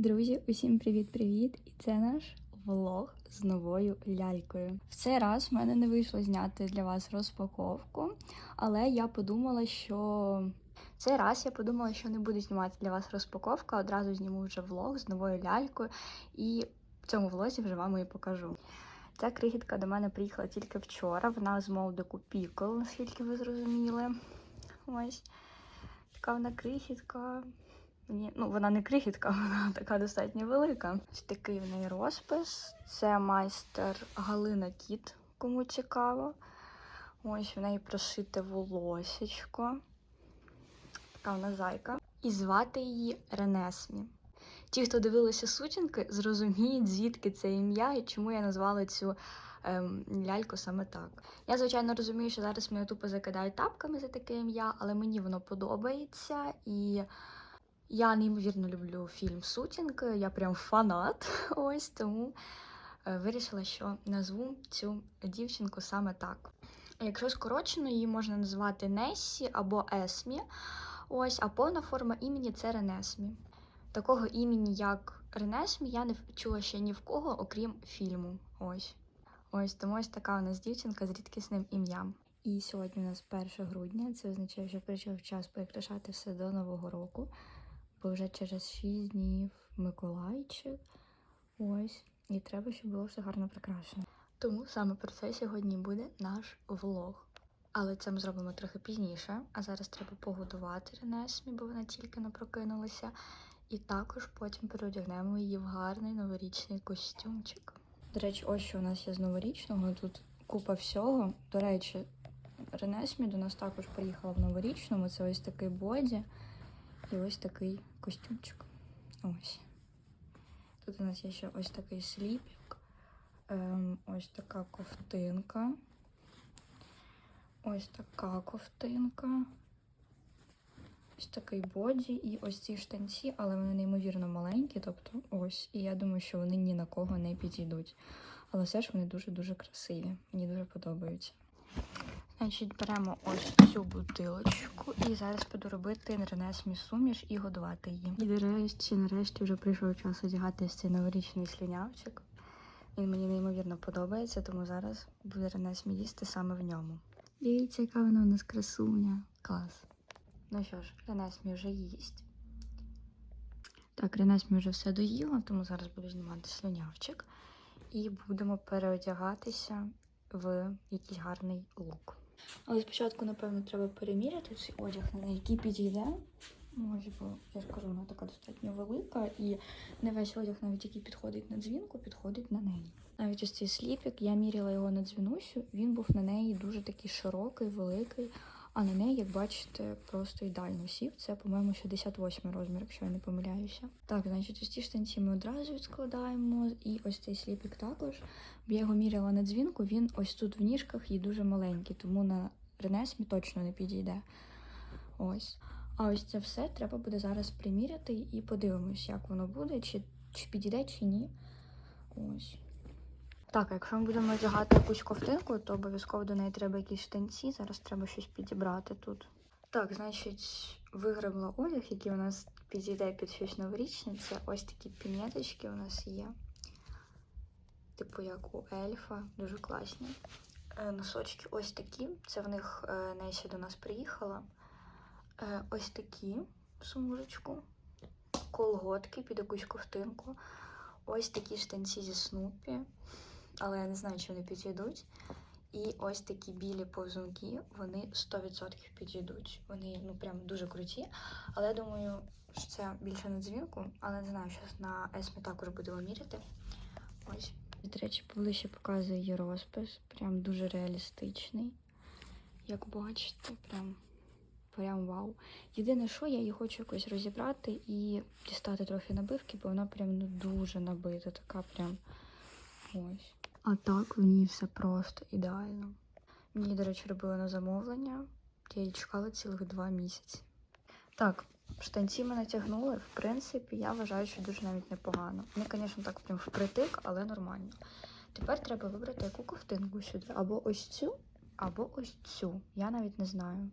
Друзі, усім привіт-привіт! І це наш влог з новою лялькою. В цей раз в мене не вийшло зняти для вас розпаковку, але я подумала, що цей раз я подумала, що не буду знімати для вас розпаковку, а одразу зніму вже влог з новою лялькою, і в цьому влозі вже вам і покажу. Ця крихітка до мене приїхала тільки вчора. Вона з молдику Pickle, наскільки ви зрозуміли. Ось така вона крихітка. Ні, ну вона не крихітка, вона така достатньо велика. Ось такий в неї розпис. Це майстер Галина Кіт, кому цікаво. Ось в неї прошите волосечко. Така вона зайка. І звати її Ренесмі. Ті, хто дивилися сутінки, зрозуміють, звідки це ім'я і чому я назвала цю ем, ляльку саме так. Я, звичайно, розумію, що зараз мене тупо закидають тапками за таке ім'я, але мені воно подобається і. Я неймовірно люблю фільм Сутінки, я прям фанат. Ось тому е, вирішила, що назву цю дівчинку саме так. Якщо скорочено, її можна назвати Нессі або Есмі. Ось, а повна форма імені це Ренесмі. Такого імені, як Ренесмі, я не чула ще ні в кого, окрім фільму. Ось. Ось тому ось така у нас дівчинка з рідкісним ім'ям. І сьогодні у нас 1 грудня. Це означає, що прийшов час прикрашати все до Нового року бо вже через 6 днів Миколайчик. Ось, і треба, щоб було все гарно прикрашено. Тому саме про це сьогодні буде наш влог. Але це ми зробимо трохи пізніше. А зараз треба погодувати Ренесмі, бо вона тільки не прокинулася. І також потім переодягнемо її в гарний новорічний костюмчик. До речі, ось що у нас є з новорічного. Тут купа всього. До речі, Ренесмі до нас також приїхала в новорічному. Це ось такий боді. І ось такий костюмчик. Ось. Тут у нас є ще ось такий сліпік, ем, ось така ковтинка, ось така ковтинка, ось такий боді і ось ці штанці, але вони неймовірно маленькі, тобто ось. І я думаю, що вони ні на кого не підійдуть. Але все ж вони дуже-дуже красиві. Мені дуже подобаються. Значить, беремо ось цю бутилочку і зараз буду робити ренесмі суміш і годувати її. І нарешті, нарешті вже прийшов час одягати цей новорічний слюнявчик. Він мені неймовірно подобається, тому зараз буде ренесмі їсти саме в ньому. Дивіться, яка вона у нас красуня. Клас. Ну що ж, ренесмі вже їсть. Так, ренесмі вже все доїла, тому зараз буду знімати слюнявчик. І будемо переодягатися в якийсь гарний лук. Але спочатку, напевно, треба переміряти цей одяг, на який підійде. Може, бо я ж кажу, вона така достатньо велика, і не весь одяг, навіть який підходить на дзвінку, підходить на неї. Навіть ось цей сліпік, я міряла його на дзвінусю, він був на неї дуже такий широкий, великий. А на неї, як бачите, просто ідеально сів. Це, по-моєму, 68 розмір, якщо я не помиляюся. Так, значить, ось ці штанці ми одразу відскладаємо. І ось цей сліпік також. Я його міряла на дзвінку, він ось тут в ніжках і дуже маленький, тому на Ренесмі точно не підійде. Ось. А ось це все треба буде зараз приміряти і подивимось, як воно буде, чи, чи підійде, чи ні. Ось. Так, якщо ми будемо одягати якусь ковтинку, то обов'язково до неї треба якісь штанці. Зараз треба щось підібрати тут. Так, значить, вигребла одяг, який у нас підійде під щось новорічне. Це ось такі пінеточки у нас є. Типу, як у ельфа, дуже класні. Е, Носочки ось такі. Це в них е, Несі до нас приїхала. Е, Ось такі сумужечку. Колготки під якусь ковтинку. Ось такі штанці зі снупі але я не знаю, чи вони підійдуть. І ось такі білі повзунки, вони 100% підійдуть. Вони ну прям дуже круті. Але я думаю, що це більше на дзвінку, але не знаю, що на Есмі також будемо міряти. Ось. До речі, поближче показує її розпис. Прям дуже реалістичний. Як бачите, прям прям вау. Єдине, що я її хочу якось розібрати і дістати трохи набивки, бо вона прям ну, дуже набита, така прям ось. А так в ній все просто ідеально. Мені, до речі, робили на замовлення. Я її чекала цілих два місяці. Так, штанці ми натягнули. В принципі, я вважаю, що дуже навіть непогано. Не, звісно, так прям впритик, але нормально. Тепер треба вибрати яку ковтинку сюди. Або ось цю, або ось цю. Я навіть не знаю.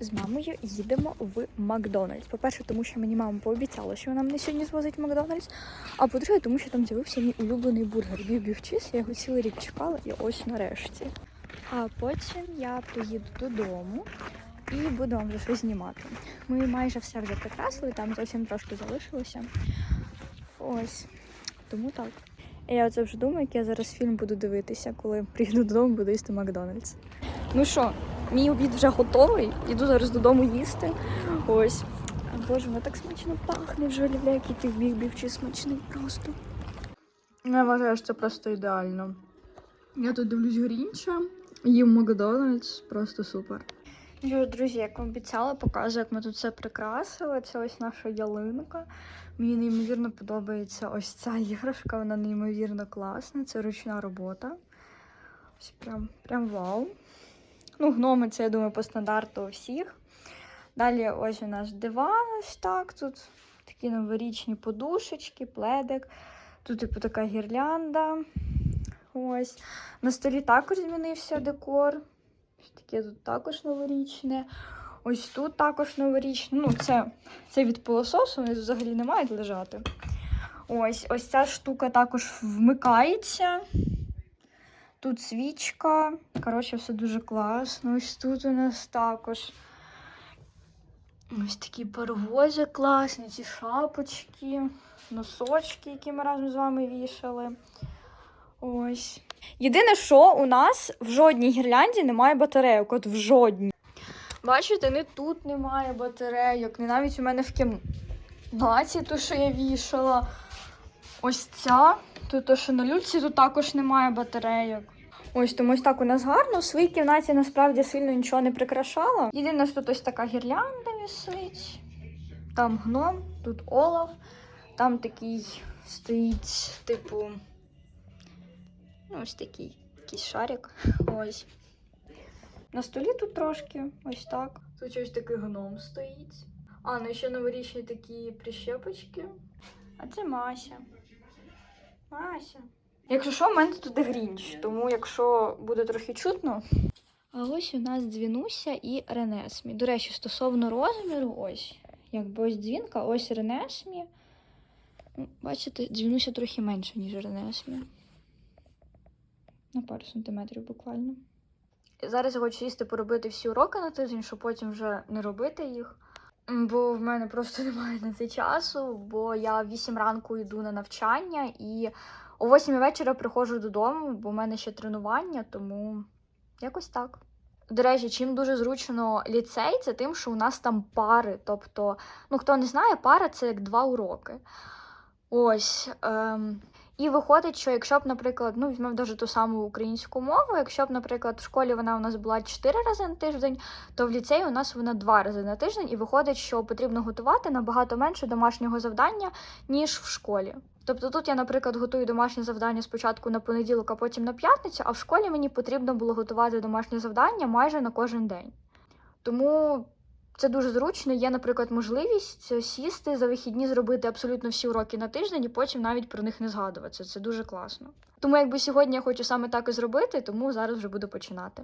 З мамою їдемо в Макдональдс. По-перше, тому що мені мама пообіцяла, що вона мене сьогодні звозить в Макдональдс. А по-друге, тому що там з'явився мій улюблений бургер Бів Чіз. Я його цілий рік чекала і ось нарешті. А потім я приїду додому і буду вам вже щось знімати. Ми майже все вже прикрасили, там зовсім трошки залишилося. Ось. Тому так. Я оце вже думаю, як я зараз фільм буду дивитися, коли приїду додому, буду їсти Макдональдс. Ну що, мій обід вже готовий. Іду зараз додому їсти. Ось. Боже, воно так смачно пахне. Вже уявляю, який ти біг бівчий смачний просто. Я вважаю, що це просто ідеально. Я тут дивлюсь Грінча, їм Макдональдс, просто супер. Що друзі, як вам обіцяла, показую, як ми тут все прикрасили. Це ось наша ялинка. Мені неймовірно подобається ось ця іграшка, вона неймовірно класна. Це ручна робота. Ось прям, прям вау. Ну, гноми, це, я думаю, по стандарту у всіх. Далі ось у нас диван, ось так. Тут такі новорічні подушечки, пледик. Тут, типу, така гірлянда. Ось. На столі також змінився декор. Ось таке тут також новорічне. Ось тут також новорічне. Ну, це, це від пилососу, вони взагалі не мають лежати. Ось, ось ця штука також вмикається. Тут свічка. Коротше, все дуже класно. Ось тут у нас також. Ось такі паровози класні, ці шапочки, носочки, які ми разом з вами вішали. Ось. Єдине, що у нас в жодній гірлянді немає батарейок. От в жодній. Бачите, не тут немає батарейок, не навіть у мене в кімнаті, то, що я вішала. Ось ця. Тут то, що на люльці, тут також немає батарейок. Ось тому ось так у нас гарно. У своїй кімнаті насправді сильно нічого не прикрашала. Єдине, що тут ось така гірлянда висить. Там гном, тут олаф, там такий стоїть, типу. Ну, ось такий якийсь шарик. Ось. На столі тут трошки, ось так. Тут ось такий гном стоїть. А, ну ще новорічні такі прищепочки. А це Мася. Мася. Якщо що, в мене тут грінч, тому якщо буде трохи чутно. А ось у нас дзвінуся і Ренесмі. До речі, стосовно розміру, ось. Якби ось дзвінка, ось Ренесмі. Ну, Бачите, дзвінуся трохи менше, ніж Ренесмі. На пару сантиметрів буквально. Зараз я хочу сісти поробити всі уроки на тиждень, щоб потім вже не робити їх. Бо в мене просто немає на це часу, бо я в 8 ранку йду на навчання і о 8 вечора приходжу додому, бо в мене ще тренування, тому якось так. До речі, чим дуже зручно ліцей, це тим, що у нас там пари. Тобто, ну хто не знає, пара це як два уроки. Ось. Ем, і виходить, що якщо б, наприклад, ну візьмемо дуже ту саму українську мову, якщо б, наприклад, в школі вона у нас була 4 рази на тиждень, то в ліцеї у нас вона 2 рази на тиждень, і виходить, що потрібно готувати набагато менше домашнього завдання, ніж в школі. Тобто тут я, наприклад, готую домашнє завдання спочатку на понеділок, а потім на п'ятницю, а в школі мені потрібно було готувати домашнє завдання майже на кожен день. Тому це дуже зручно. Є, наприклад, можливість сісти за вихідні, зробити абсолютно всі уроки на тиждень і потім навіть про них не згадуватися. Це дуже класно. Тому якби сьогодні я хочу саме так і зробити, тому зараз вже буду починати.